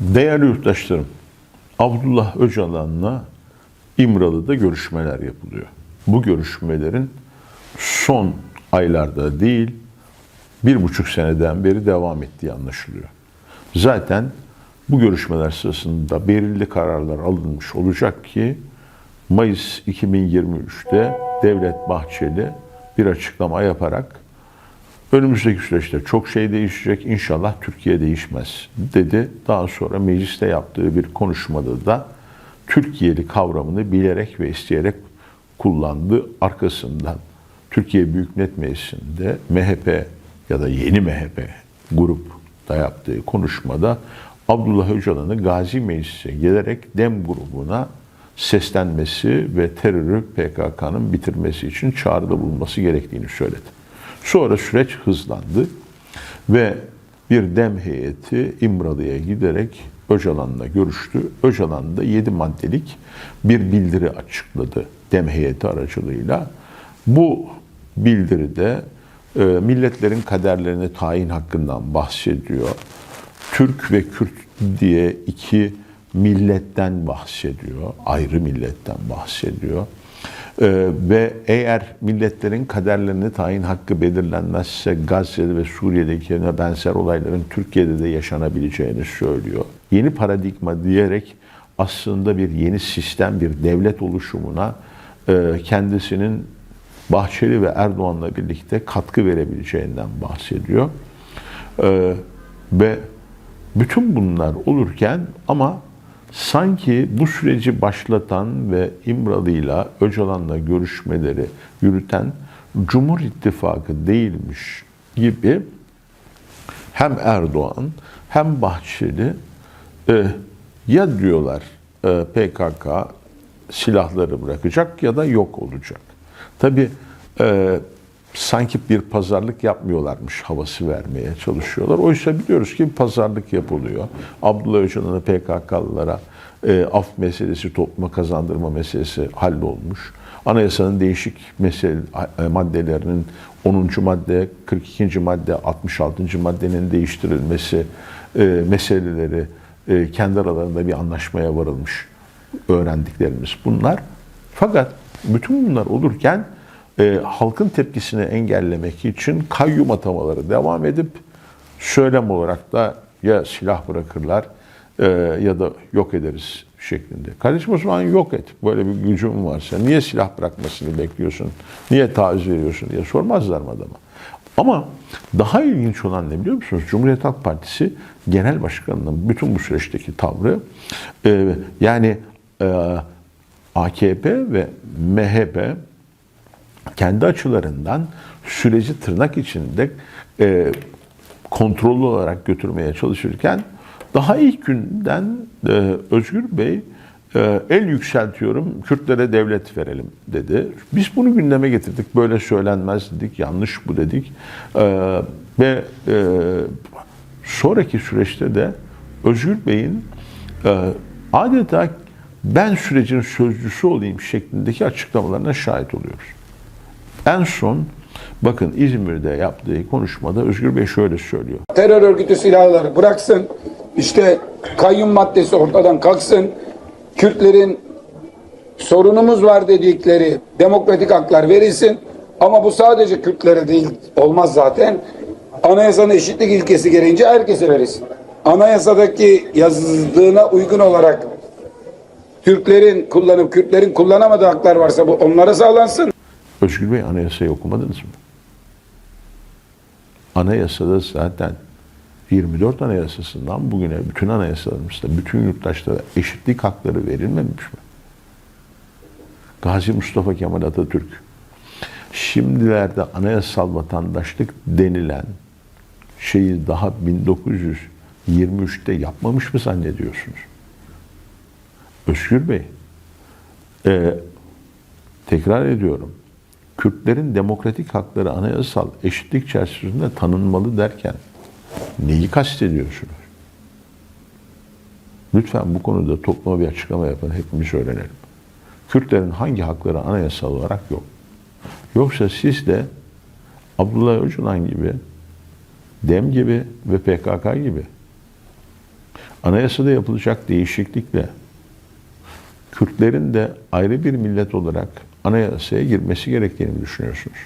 Değerli yurttaşlarım, Abdullah Öcalan'la İmralı'da görüşmeler yapılıyor. Bu görüşmelerin son aylarda değil, bir buçuk seneden beri devam ettiği anlaşılıyor. Zaten bu görüşmeler sırasında belirli kararlar alınmış olacak ki Mayıs 2023'te Devlet Bahçeli bir açıklama yaparak önümüzdeki süreçte çok şey değişecek inşallah Türkiye değişmez dedi. Daha sonra mecliste yaptığı bir konuşmada da Türkiye'li kavramını bilerek ve isteyerek kullandı. Arkasından Türkiye Büyük Millet Meclisi'nde MHP ya da yeni MHP grupta yaptığı konuşmada Abdullah Öcalan'ı Gazi Meclis'e gelerek DEM grubuna seslenmesi ve terörü PKK'nın bitirmesi için çağrıda bulunması gerektiğini söyledi. Sonra süreç hızlandı ve bir dem heyeti İmralı'ya giderek Öcalan'la görüştü. Öcalan da 7 maddelik bir bildiri açıkladı dem heyeti aracılığıyla. Bu bildiride e, milletlerin kaderlerini tayin hakkından bahsediyor. Türk ve Kürt diye iki milletten bahsediyor, ayrı milletten bahsediyor. Ee, ve eğer milletlerin kaderlerini tayin hakkı belirlenmezse Gazze'de ve Suriye'deki benzer olayların Türkiye'de de yaşanabileceğini söylüyor. Yeni paradigma diyerek aslında bir yeni sistem, bir devlet oluşumuna e, kendisinin Bahçeli ve Erdoğan'la birlikte katkı verebileceğinden bahsediyor. Ee, ve bütün bunlar olurken ama sanki bu süreci başlatan ve İmralı'yla Öcalan'la görüşmeleri yürüten Cumhur İttifakı değilmiş gibi hem Erdoğan hem Bahçeli e, ya diyorlar e, PKK silahları bırakacak ya da yok olacak. Tabi e, sanki bir pazarlık yapmıyorlarmış havası vermeye çalışıyorlar. Oysa biliyoruz ki pazarlık yapılıyor. Abdullah Öcalan'ı PKK'lılara e, af meselesi, topluma kazandırma meselesi hallolmuş. Anayasanın değişik mesele, e, maddelerinin 10. madde, 42. madde, 66. maddenin değiştirilmesi e, meseleleri e, kendi aralarında bir anlaşmaya varılmış öğrendiklerimiz bunlar. Fakat bütün bunlar olurken e, halkın tepkisini engellemek için kayyum atamaları devam edip söylem olarak da ya silah bırakırlar e, ya da yok ederiz şeklinde. Kardeşim o zaman yok et. Böyle bir gücün varsa niye silah bırakmasını bekliyorsun? Niye taviz veriyorsun diye sormazlar mı adama? Ama daha ilginç olan ne biliyor musunuz? Cumhuriyet Halk Partisi Genel Başkanı'nın bütün bu süreçteki tavrı e, yani e, AKP ve MHP kendi açılarından süreci tırnak içinde e, kontrollü olarak götürmeye çalışırken daha ilk günden e, Özgür Bey e, el yükseltiyorum, Kürtlere devlet verelim dedi. Biz bunu gündeme getirdik, böyle söylenmez dedik, yanlış bu dedik. E, ve e, sonraki süreçte de Özgür Bey'in e, adeta ben sürecin sözcüsü olayım şeklindeki açıklamalarına şahit oluyoruz. En son bakın İzmir'de yaptığı konuşmada Özgür Bey şöyle söylüyor. terör örgütü silahları bıraksın. İşte kayyum maddesi ortadan kalksın. Kürtlerin sorunumuz var dedikleri demokratik haklar verilsin. Ama bu sadece Kürtlere değil olmaz zaten. Anayasanın eşitlik ilkesi gereğince herkese verilsin. Anayasadaki yazıldığına uygun olarak Türklerin kullanıp Kürtlerin kullanamadığı haklar varsa bu onlara sağlansın. Özgür Bey anayasayı okumadınız mı? Anayasada zaten 24 anayasasından bugüne bütün anayasalarımızda bütün yurttaşlara eşitlik hakları verilmemiş mi? Gazi Mustafa Kemal Atatürk şimdilerde anayasal vatandaşlık denilen şeyi daha 1923'te yapmamış mı zannediyorsunuz? Özgür Bey, e, tekrar ediyorum. Kürtlerin demokratik hakları anayasal eşitlik çerçevesinde tanınmalı derken neyi kastediyorsunuz? Lütfen bu konuda topluma bir açıklama yapın, hepimiz öğrenelim. Kürtlerin hangi hakları anayasal olarak yok? Yoksa siz de Abdullah Öcalan gibi, DEM gibi ve PKK gibi anayasada yapılacak değişiklikle Kürtlerin de ayrı bir millet olarak anayasaya girmesi gerektiğini düşünüyorsunuz?